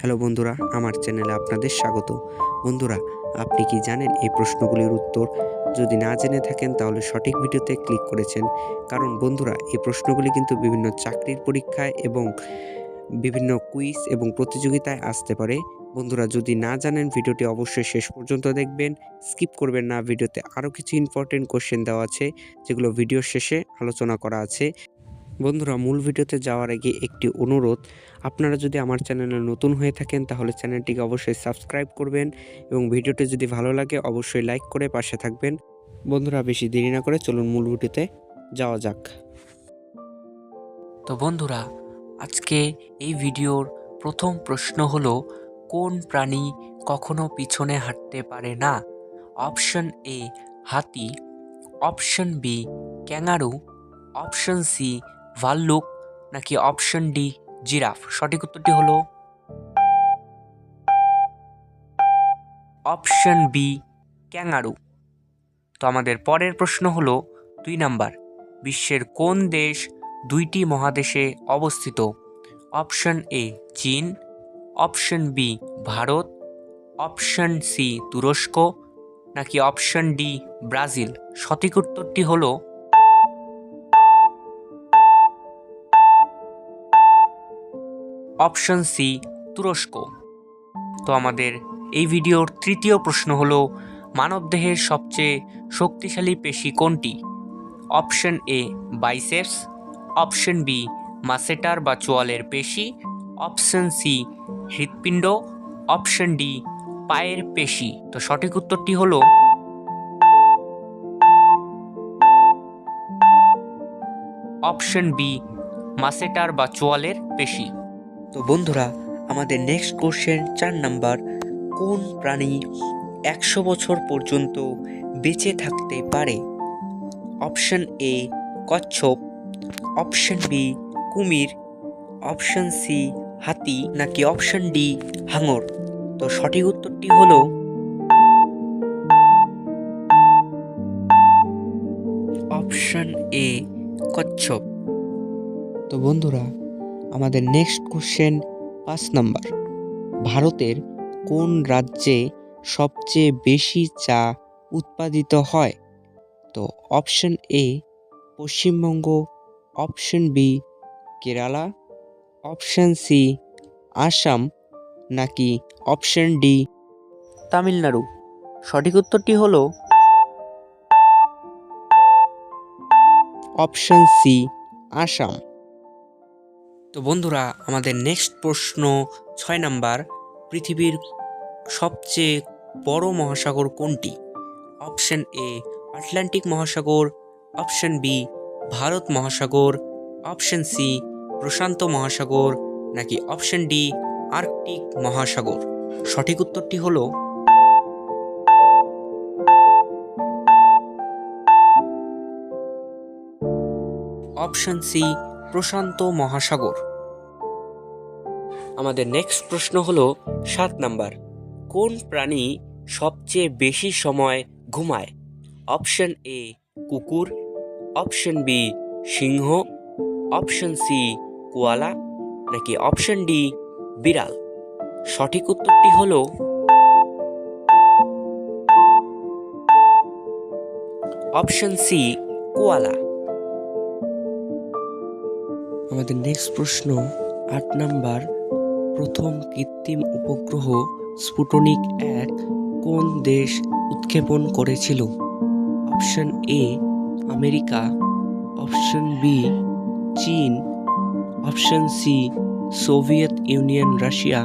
Hello বন্ধুরা, আমার চ্যানেলে আপনাদের স্বাগত। বন্ধুরা, আপনি কি জানেন এই প্রশ্নগুলির উত্তর? যদি না জেনে থাকেন, তাহলে সঠিক ভিডিওতে ক্লিক করেছেন। কারণ বন্ধুরা, এই প্রশ্নগুলি কিন্তু বিভিন্ন চাকরির পরীক্ষায় এবং বিভিন্ন কুইজ এবং প্রতিযোগিতায় আসতে পারে। বন্ধুরা, যদি না জানেন, ভিডিওটি অবশ্যই শেষ পর্যন্ত দেখবেন। স্কিপ করবেন না, ভিডিওতে আরও কিছু ইম্পর্টেন্ট কোশ্চেন দেওয়া আছে, যেগুলো ভিডিওর শেষে আলোচনা করা আছে। বন্ধুরা, মূল ভিডিওতে যাওয়ার আগে একটি অনুরোধ। আপনারা যদি আমার চ্যানেলে নতুন হয়ে থাকেন, তাহলে চ্যানেলটিকে অবশ্যই সাবস্ক্রাইব করবেন এবং ভিডিওটি যদি ভালো লাগে, অবশ্যই লাইক করে পাশে থাকবেন। বন্ধুরা, বেশি দেরি না করে চলুন মূল ভিডিওতে যাওয়া যাক। তো বন্ধুরা, আজকে এই ভিডিওর প্রথম প্রশ্ন হলো, কোন প্রাণী কখনো পিছনে হাঁটতে পারে না? অপশন এ, হাতি, অপশন বি, ক্যাঙ্গারু, অপশন সি ভাল্লুক নাকি অপশন ডি জিরাফ। সঠিক উত্তরটি হলো অপশন বি ক্যাঙ্গারু। তো আমাদের পরের প্রশ্ন হলো দুই নাম্বার। বিশ্বের কোন দেশ দুইটি মহাদেশে অবস্থিত? অপশন এ চীন। Option B Bharat. Option C তুরস্ক। নাকি অপশন ডি ব্রাজিল? সঠিক উত্তরটি হলো অপশন সি, তুরস্ক। তো আমাদের এই ভিডিওর তৃতীয় প্রশ্ন হলো, মানবদেহের সবচেয়ে শক্তিশালী পেশি কোনটি? Option A, biceps. Option B, masseter বা চোয়ালের পেশি। অপশন সি, হৃৎপিণ্ড। অপশন ডি, পায়ের পেশি। তো সঠিক উত্তরটি হলো, অপশন বি, মাসেটার বা চোয়ালের পেশি। তো বন্ধুরা, আমাদের নেক্সট কোশ্চেন চার নাম্বার কোন প্রাণী একশো বছর পর্যন্ত বেঁচে থাকতে পারে? অপশন এ কচ্ছপ। অপশন বি কুমির। অপশন সি হাতি, নাকি অপশন ডি হাঙর? তো সঠিক উত্তরটি হলো অপশন এ কচ্ছপ। তো বন্ধুরা আমাদের নেক্সট কোশ্চেন পাঁচ নাম্বার। ভারতের কোন রাজ্যে সবচেয়ে বেশি চা উৎপাদিত হয়? তো option A Paschimbanga option B Kerala option C Assam, নাকি অপশন ডি তামিলনাড়ু? সঠিক উত্তরটি হলো অপশন সি আসাম। তো বন্ধুরা, আমাদের নেক্সট প্রশ্ন ছয় নাম্বার, পৃথিবীর সবচেয়ে বড় মহাসাগর কোনটি? অপশন এ আটলান্টিক মহাসাগর অপশন বি ভারত মহাসাগর অপশন সি প্রশান্ত মহাসাগর, নাকি অপশন ডি আর্কটিক মহাসাগর? সঠিক উত্তরটি হলো অপশন সি প্রশান্ত মহাসাগর। আমাদের নেক্সট প্রশ্ন হলো, সাত নাম্বার, কোন প্রাণী সবচেয়ে বেশি সময় ঘুমায়? অপশন এ কুকুর। অপশন বি সিংহ। Option C koala. নাকি অপশন ডি বিড়াল? সঠিক উত্তরটি হলো, অপশন সি কোয়ালা। আমাদের নেক্সট প্রশ্ন, আট নাম্বার, প্রথম কৃত্রিম উপগ্রহ স্পুটনিক এক কোন দেশ উৎক্ষেপণ করেছিল? Option A America. Option B চীন। Option C Soviet Union, Russia.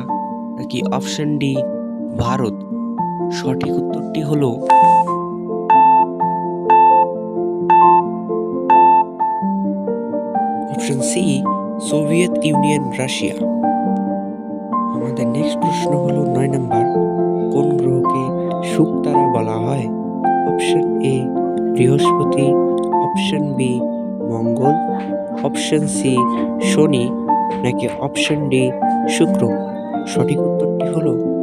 নাকি অপশন ডি ভারত? সঠিক উত্তরটি হলো option C Soviet Union Russia আমাদের নেক্সট প্রশ্ন হলো নয় নাম্বার কোন গ্রহকে শুকতারা বলা হয়? অপশন এ বৃহস্পতি। অপশন বি মঙ্গল। অপশন সি শনি। নাকি অপশন ডি শুক্র? সঠিক উত্তরটি হলো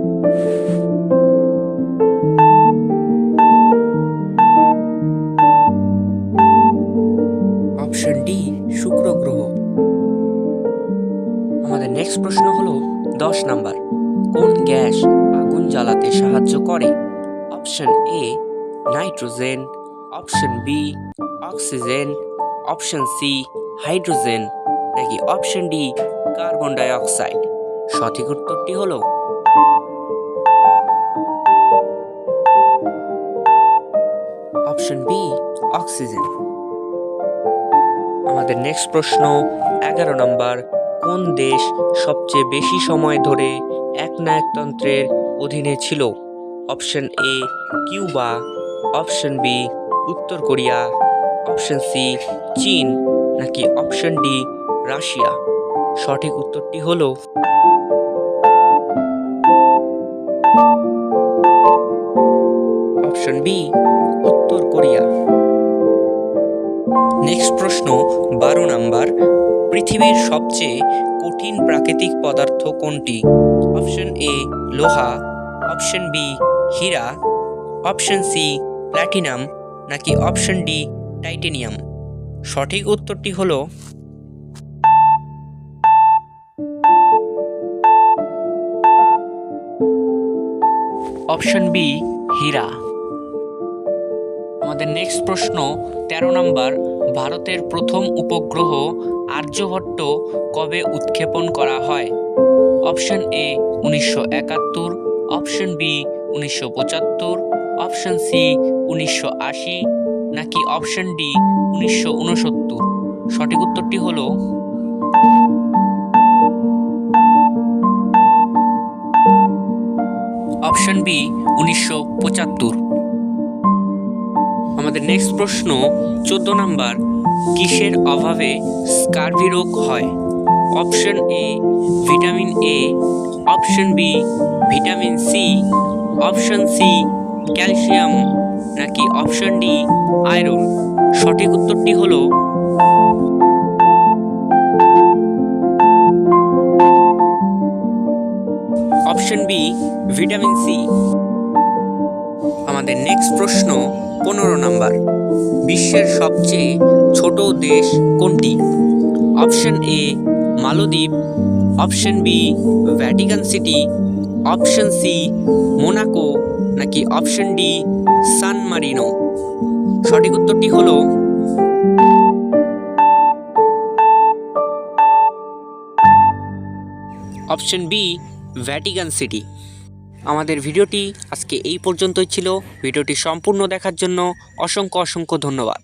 নেক্সট প্রশ্ন হলো দশ নাম্বার। কোন গ্যাস আগুন জ্বালাতে সাহায্য করে? Option A nitrogen. Option B oxygen. Option C hydrogen. নাকি অপশন ডি কার্বন ডাইঅক্সাইড? সঠিক উত্তরটি হলো অপশন বি অক্সিজেন। আমাদের নেক্সট প্রশ্ন এগারো নম্বর। কোন দেশ সবচেয়ে বেশি সময় ধরে একনায়কতন্ত্রের অধীনে ছিল? Option A Cuba. Option B উত্তর কোরিয়া। অপশন সি চীন। নাকি অপশন ডি রাশিয়া? সঠিক উত্তরটি হলো অপশন বি উত্তর কোরিয়া। নেক্সট প্রশ্ন বারো নাম্বার পৃথিবীর সবচেয়ে কঠিন প্রাকৃতিক পদার্থ কোনটি? অপশন এ লোহা। অপশন বি হীরা। অপশন সি প্ল্যাটিনাম নাকি অপশন ডি টাইটেনিয়াম? সঠিক উত্তরটি হলো অপশন বি হীরা। আমাদের নেক্সট প্রশ্ন ১৩ নম্বর ভারতের প্রথম উপগ্রহ আর্যভট্ট কবে উৎক্ষেপণ করা হয়? অপশন এ উনিশশো একাত্তর, অপশন বি উনিশশো পঁচাত্তর, অপশন সি উনিশশো আশি, নাকি অপশন ডি উনিশশো উনসত্তর? সঠিক উত্তরটি হলো অপশন বি উনিশশো পঁচাত্তর। আমাদের নেক্সট প্রশ্ন, চোদ্দ নাম্বার, কিসের অভাবে স্কারভি রোগ হয়? Option A vitamin A option B vitamin C option C calcium নাকি অপশন ডি আয়রন সঠিক উত্তরটি হলো অপশন বি ভিটামিন সি আমাদের নেক্সট প্রশ্ন, পনেরো নাম্বার। বিশ্বের সবচেয়ে ছোট দেশ কোনটি? অপশন এ মালদ্বীপ। Option B Vatican City option C Monaco নাকি অপশন ডি সান মারিনো সঠিক উত্তরটি হলো অপশন বি ভ্যাটিকান সিটি আমাদের ভিডিওটি আজকে এই পর্যন্তই ছিল। ভিডিওটি সম্পূর্ণ দেখার জন্য অসংখ্য অসংখ্য ধন্যবাদ।